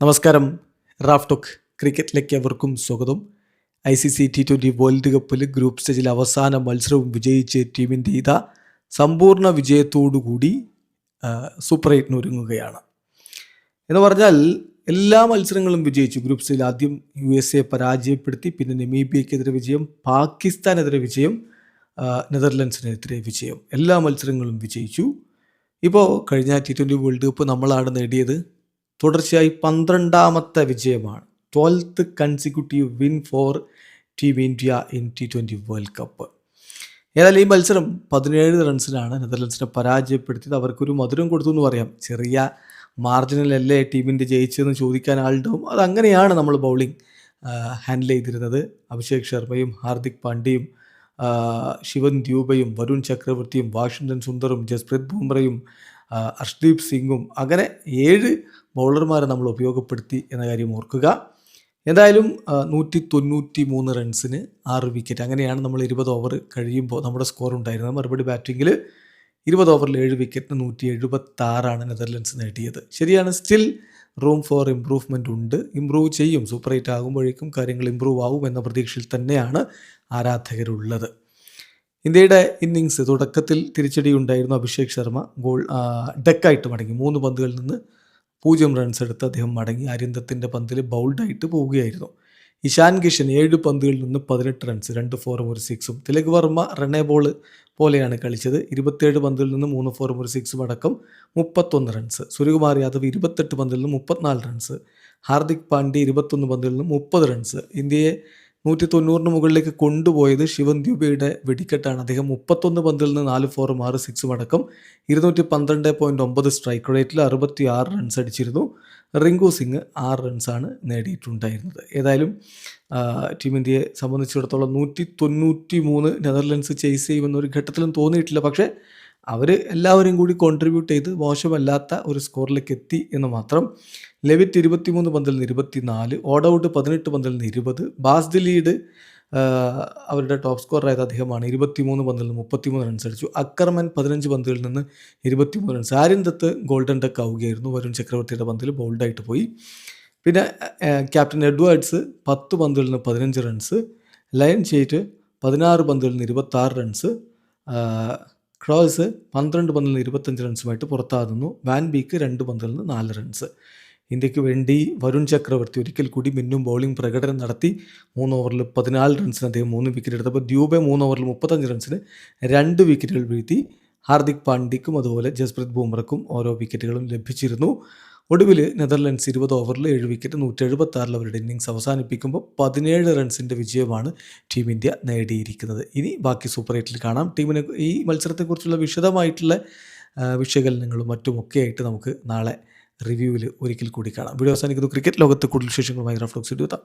നമസ്കാരം. Raf talk ക്രിക്കറ്റിലേക്ക് അവർക്കും സ്വാഗതം. I C C T twenty world കപ്പിൽ ഗ്രൂപ്പ് സ്റ്റേജിൽ അവസാന മത്സരവും വിജയിച്ച് ടീം ഇന്ത്യ ഇതാ സമ്പൂർണ വിജയത്തോടുകൂടി കൂടി സൂപ്പർ എയ്റ്റിന് ഒരുങ്ങുകയാണ്. എന്ന് പറഞ്ഞാൽ എല്ലാ മത്സരങ്ങളും വിജയിച്ചു. ഗ്രൂപ്പ് സ്റ്റേജിൽ ആദ്യം യു എസ് എ പരാജയപ്പെടുത്തി പിന്നെ നെമീബിയക്കെതിരെ വിജയം പാകിസ്ഥാനെതിരെ വിജയം നെതർലൻഡ്സിനെതിരെ വിജയം. എല്ലാ മത്സരങ്ങളും വിജയിച്ചു. ഇപ്പോൾ കഴിഞ്ഞ ടി ട്വന്റി വേൾഡ് കപ്പ് നമ്മളാണ് നേടിയത്. തുടർച്ചയായി പന്ത്രണ്ടാമത്തെ വിജയമാണ്. Twelfth consecutive win for team India in T twenty world cup ഏതായാലും ഈ മത്സരം പതിനേഴ് റൺസിനാണ് നെതർലൻഡ്സിനെ പരാജയപ്പെടുത്തിയത്. അവർക്കൊരു മധുരം കൊടുത്തു എന്ന് പറയാം. ചെറിയ മാർജിനലല്ലേ ടീമിന്റെ ജയിച്ചതെന്ന് ചോദിക്കാൻ ആളുണ്ടാവും. അതങ്ങനെയാണ് നമ്മൾ ബൗളിംഗ് ഹാൻഡിൽ ചെയ്തിരുന്നത്. അഭിഷേക് ശർമ്മയും ഹാർദിക് പാണ്ഡ്യയും ശിവൻ ദ്യൂബയും വരുൺ ചക്രവർത്തിയും വാഷിങ്ടൺ സുന്ദറും ജസ്പ്രീത് ബുംറയും അർഷ്ദീപ് സിംഗും അങ്ങനെ ഏഴ് ബൗളർമാരെ നമ്മൾ ഉപയോഗപ്പെടുത്തി എന്ന കാര്യം ഓർക്കുക. എന്തായാലും നൂറ്റി തൊണ്ണൂറ്റി മൂന്ന് റൺസിന് ആറ് വിക്കറ്റ്. അങ്ങനെയാണ് നമ്മൾ ഇരുപത് ഓവർ കഴിയുമ്പോൾ നമ്മുടെ സ്കോർ ഉണ്ടായിരുന്നത്. മറുപടി ബാറ്റിങ്ങിൽ ഇരുപത് ഓവറിൽ ഏഴ് വിക്കറ്റിന് നൂറ്റി എഴുപത്തി ആറാണ് നെതർലൻഡ്സ് നേടിയത്. ശരിയാണ് സ്റ്റിൽ റൂം ഫോർ ഇമ്പ്രൂവ്മെന്റ് ഉണ്ട്. ഇമ്പ്രൂവ് ചെയ്യും. സൂപ്പർ എയ്റ്റ് ആകുമ്പോഴേക്കും കാര്യങ്ങൾ ഇമ്പ്രൂവ് ആവും എന്ന പ്രതീക്ഷയിൽ തന്നെയാണ് ആരാധകരുള്ളത്. ഇന്ത്യയുടെ ഇന്നിങ്സ് തുടക്കത്തിൽ തിരിച്ചടി ഉണ്ടായിരുന്നു അഭിഷേക് ശർമ്മ. ഗോൾ ഡെക്കായിട്ട് മടങ്ങി. മൂന്ന് പന്തുകളിൽ നിന്ന് പൂജ്യം റൺസ് എടുത്ത് അദ്ദേഹം മടങ്ങി. അരിന്തത്തിന്റെ പന്തിൽ ബൗൾഡായിട്ട് പോവുകയായിരുന്നു. ഇഷാൻ കിഷൻ ഏഴ് പന്തുകളിൽ നിന്ന് പതിനെട്ട് റൺസ് രണ്ട് ഫോറും ഒരു സിക്സും തിലക് വർമ്മ റണ്ണേ ബോൾ പോലെയാണ് കളിച്ചത്. ഇരുപത്തിയേഴ് പന്തുകളിൽ നിന്ന് മൂന്ന് ഫോറും ഒരു സിക്സും അടക്കം മുപ്പത്തൊന്ന് റൺസ് സൂര്യകുമാർ യാദവ് ഇരുപത്തെട്ട് പന്തിൽ നിന്ന് മുപ്പത്തിനാല് റൺസ് ഹാർദിക് പാണ്ഡ്യ ഇരുപത്തൊന്ന് പന്തിൽ നിന്ന് മുപ്പത് റൺസ് ഇന്ത്യയെ നൂറ്റി തൊണ്ണൂറിന് മുകളിലേക്ക് കൊണ്ടുപോയത് ശിവൻ ദ്യൂബയുടെ വെടിക്കെട്ടാണ്. അദ്ദേഹം മുപ്പത്തൊന്ന് പന്തിൽ നിന്ന് നാല് ഫോറും ആറ് സിക്സും അടക്കം ഇരുന്നൂറ്റി പന്ത്രണ്ട് പോയിന്റ് ഒമ്പത് സ്ട്രൈക്ക് റേറ്റിൽ അറുപത്തി ആറ് റൺസ് അടിച്ചിരുന്നു. റിങ്കു സിംഗ് ആറ് റൺസാണ് നേടിയിട്ടുണ്ടായിരുന്നത്. ഏതായാലും ടീം ഇന്ത്യയെ സംബന്ധിച്ചിടത്തോളം നൂറ്റി തൊണ്ണൂറ്റി മൂന്ന് നെതർലൻഡ്സ് ചേസ് ചെയ്യുമെന്നൊരു ഘട്ടത്തിലും തോന്നിയിട്ടില്ല. പക്ഷേ അവർ എല്ലാവരും കൂടി കോൺട്രിബ്യൂട്ട് ചെയ്ത് മോശമല്ലാത്ത ഒരു സ്കോറിലേക്ക് എത്തി എന്ന് മാത്രം ലെവിറ്റ് ഇരുപത്തിമൂന്ന് പന്തിൽ നിന്ന് ഇരുപത്തിനാല് ഓഡ് ഔട്ട് പതിനെട്ട് പന്തിൽ നിന്ന് ഇരുപത് ബാസ് ലീഡ് അവരുടെ ടോപ്പ് സ്കോറായത് അദ്ദേഹമാണ്. ഇരുപത്തിമൂന്ന് പന്തിൽ നിന്ന് മുപ്പത്തിമൂന്ന് റൺസ് അടിച്ചു. അക്കർമൻ പതിനഞ്ച് പന്തുകളിൽ നിന്ന് ഇരുപത്തിമൂന്ന് runs Aryan Dutt golden duck ആവുകയായിരുന്നു. Varun ചക്രവർത്തിയുടെ പന്തിൽ ബോൾഡായിട്ട് പോയി. പിന്നെ ക്യാപ്റ്റൻ എഡ്വേർഡ്സ് പത്ത് പന്തുകളിൽ നിന്ന് പതിനഞ്ച് റൺസ് ലയൻ ചെയ്റ്റ് പതിനാറ് പന്തുകളിൽ നിന്ന് ഇരുപത്താറ് റൺസ് ക്രോസ് പന്ത്രണ്ട് പന്തിൽ നിന്ന് ഇരുപത്തഞ്ച് റൺസുമായിട്ട് പുറത്താകുന്നു. വാൻ ബീക്ക് രണ്ട് പന്തിൽ നിന്ന് നാല് റൺസ്. ഇന്ത്യയ്ക്ക് വേണ്ടി വരുൺ ചക്രവർത്തി ഒരിക്കൽ കൂടി മിന്നും ബൗളിംഗ് പ്രകടനം നടത്തി. മൂന്ന് ഓവറിൽ പതിനാല് റൺസിന് അദ്ദേഹം മൂന്ന് വിക്കറ്റ് എടുത്തപ്പോൾ ദ്യൂബെ മൂന്ന് ഓവറിൽ മുപ്പത്തഞ്ച് റൺസിന് രണ്ട് വിക്കറ്റുകൾ വീഴ്ത്തി. ഹാർദിക് പാണ്ഡ്യക്കും അതുപോലെ ജസ്പ്രീത് ബുംറക്കും ഓരോ വിക്കറ്റുകളും ലഭിച്ചിരുന്നു. ഒടുവിൽ നെതർലൻഡ്സ് ഇരുപത് ഓവറിൽ ഏഴ് വിക്കറ്റ് നൂറ്റി എഴുപത്തി ആറിൽ അവരുടെ ഇന്നിങ്സ് അവസാനിപ്പിക്കുമ്പോൾ പതിനേഴ് റൺസിന്റെ വിജയമാണ് ടീം ഇന്ത്യ നേടിയിരിക്കുന്നത്. ഇനി ബാക്കി സൂപ്പർ എയ്റ്റിൽ കാണാം. ടീമിനെ ഈ മത്സരത്തെക്കുറിച്ചുള്ള വിശദമായിട്ടുള്ള വിശകലനങ്ങളും മറ്റുമൊക്കെ ആയിട്ട് നമുക്ക് നാളെ റിവ്യൂവിൽ ഒരിക്കൽ കൂടി കാണാം. വീഡിയോ അവസാനിക്കുന്നു. ക്രിക്കറ്റ് ലോകത്ത് കൂടുതൽ വിശേഷങ്ങളുമായി റഫ്ലോക്സ് എടുത്താം